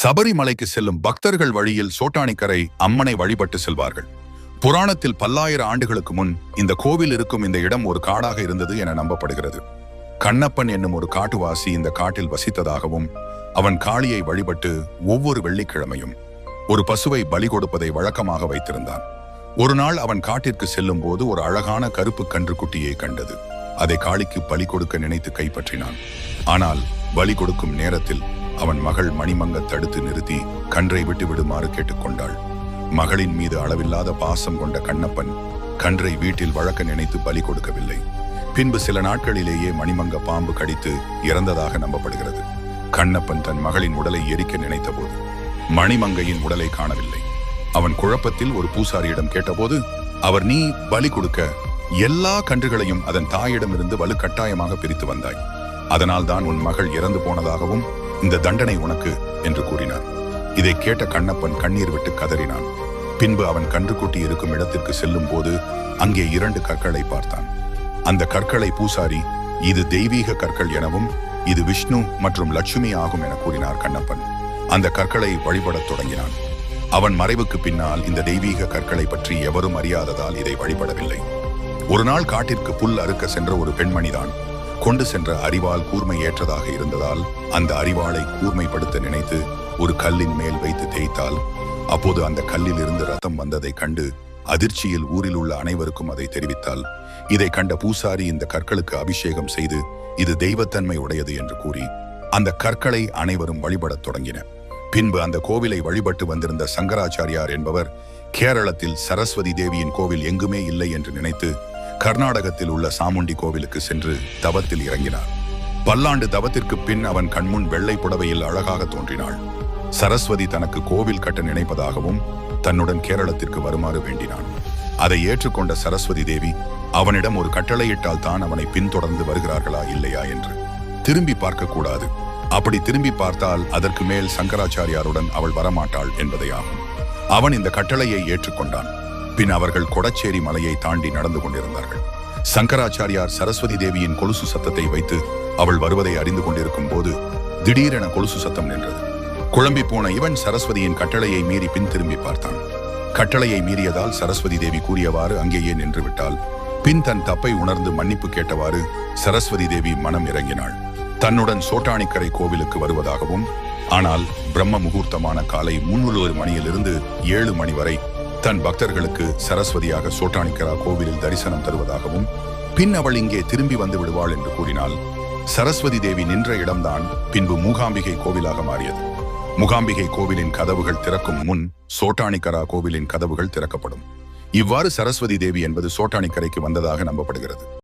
சபரிமலைக்கு செல்லும் பக்தர்கள் வழியில் சோட்டானிக்கரை அம்மனை வழிபட்டு செல்வார்கள். புராணத்தில் பல்லாயிரம் ஆண்டுகளுக்கு முன் இந்த கோவில் இருக்கும் இந்த இடம் ஒரு காடாக இருந்தது என நம்பப்படுகிறது. கண்ணப்பன் என்னும் ஒரு காட்டுவாசி இந்த காட்டில் வசித்ததாகவும் அவன் காளியை வழிபட்டு ஒவ்வொரு வெள்ளிக்கிழமையும் ஒரு பசுவை பலி கொடுப்பதை வழக்கமாக வைத்திருந்தான். ஒரு நாள் அவன் காட்டிற்கு செல்லும் போது ஒரு அழகான கருப்பு கன்று குட்டியை கண்டது. அதை காளிக்கு பலி கொடுக்க நினைத்து கைப்பற்றினான். ஆனால் பலி கொடுக்கும் நேரத்தில் அவன் மகள் மணிமங்க தடுத்து நிறுத்தி கன்றை விட்டு விடுமாறு கேட்டுக்கொண்டாள். மகளின் மீது அளவில்லாத பாசம் கொண்ட கண்ணப்பன் கன்றை வீட்டில் வழக்க நினைத்து பலி கொடுக்கவில்லை. பின்பு சில நாட்களிலேயே மணிமங்க பாம்பு கடித்து இறந்ததாக நம்பப்படுகிறது. கண்ணப்பன் தன் மகளின் உடலை எரிக்க நினைத்தபோது மணிமங்கையின் உடலை காணவில்லை. அவன் குழப்பத்தில் ஒரு பூசாரியிடம் கேட்டபோது அவர் நீ பலி கொடுக்க எல்லா கன்றுகளையும் அதன் தாயிடமிருந்து வலுக்கட்டாயமாக பிரித்து வந்தாய். அதனால் தான் உன் மகள் இறந்து போனதாகவும் இந்த தண்டனை உனக்கு என்று கூறினார். இதை கேட்ட கண்ணப்பன் கண்ணீர் விட்டு கதறினான். பின்பு அவன் கன்றுக்குட்டி இருக்கும் இடத்திற்கு செல்லும் போது அங்கே இரண்டு கற்களை பார்த்தான். அந்த கற்களை பூசாரி இது தெய்வீக கற்கள் எனவும் இது விஷ்ணு மற்றும் லட்சுமி ஆகும் என கூறினார் கண்ணப்பன். அந்த கற்களை வழிபடத் தொடங்கினான். அவன் மறைவுக்கு பின்னால் இந்த தெய்வீக கற்களை பற்றி எவரும் அறியாததால் இதை வழிபடவில்லை. ஒரு நாள் காட்டிற்கு புல் அறுக்க சென்ற ஒரு பெண்மணிதான் கொண்டு சென்ற அறிவால் கூர்மை ஏற்றதாக இருந்ததால் அந்த அறிவாளை கூர்மைப்படுத்த நினைத்து ஒரு கல்லின் மேல் வைத்து தேய்த்தால் அப்போது அந்த கல்லில் இருந்து ரத்தம் வந்ததை கண்டு அதிர்ச்சியில் ஊரில் உள்ள அனைவருக்கும் அதை தெரிவித்தால் இதை கண்ட பூசாரி இந்த கற்களுக்கு அபிஷேகம் செய்து இது தெய்வத்தன்மை உடையது என்று கூறி அந்த கற்களை அனைவரும் வழிபடத் தொடங்கின. பின்பு அந்த கோவிலை வழிபட்டு வந்திருந்த சங்கராச்சாரியார் என்பவர் கேரளத்தில் சரஸ்வதி தேவியின் கோவில் எங்குமே இல்லை என்று நினைத்து கர்நாடகத்தில் உள்ள சாமுண்டி கோவிலுக்கு சென்று தவத்தில் இறங்கினார். பல்லாண்டு தவத்திற்கு பின் அவன் கண்முன் வெள்ளை புடவையில் அழகாக தோன்றினாள். சரஸ்வதி தனக்கு கோவில் கட்ட நினைப்பதாகவும் தன்னுடன் கேரளத்திற்கு வருமாறு வேண்டினான். அதை ஏற்றுக்கொண்ட சரஸ்வதி தேவி அவனிடம் ஒரு கட்டளையிட்டால் தான் அவனை பின்தொடர்ந்து வருகிறார்களா இல்லையா என்று திரும்பி பார்க்கக்கூடாது. அப்படி திரும்பி பார்த்தால் அதற்கு மேல் சங்கராச்சாரியாருடன் அவள் வரமாட்டாள் என்பதே ஆகும் அவன் இந்த கட்டளையை ஏற்றுக்கொண்டான். பின் அவர்கள் கொடச்சேரி மலையை தாண்டி நடந்து கொண்டிருந்தார்கள். சங்கராச்சாரியார் சரஸ்வதி தேவியின் கொலுசு சத்தத்தை வைத்து அவள் வருவதை அறிந்து கொண்டிருக்கும் போது திடீரென கொலுசு சத்தம் நின்றது. குழம்பி போன இவன் சரஸ்வதியின் கட்டளையை மீறி பின் திரும்பி பார்த்தான். கட்டளையை மீறியதால் சரஸ்வதி தேவி கூறியவாறு அங்கேயே நின்று விட்டால் பின் தன் தப்பை உணர்ந்து மன்னிப்பு கேட்டவாறு சரஸ்வதி தேவி மனம் இறங்கினாள். தன்னுடன் சோட்டானிக்கரை கோவிலுக்கு வருவதாகவும் ஆனால் பிரம்ம முகூர்த்தமான காலை முன்னூறு மணியிலிருந்து ஏழு மணி வரை தன் பக்தர்களுக்கு சரஸ்வதியாக சோட்டானிக்கரா கோவிலில் தரிசனம் தருவதாகவும் பின் அவள் இங்கே திரும்பி வந்து விடுவாள் என்று கூறினால் சரஸ்வதி தேவி நின்ற இடம்தான் பின்பு மூகாம்பிகை கோவிலாக மாறியது. முகாம்பிகை கோவிலின் கதவுகள் திறக்கும் முன் சோட்டானிக்கரா கோவிலின் கதவுகள் திறக்கப்படும். இவ்வாறு சரஸ்வதி தேவி என்பது சோட்டானிக்கரைக்கு வந்ததாக நம்பப்படுகிறது.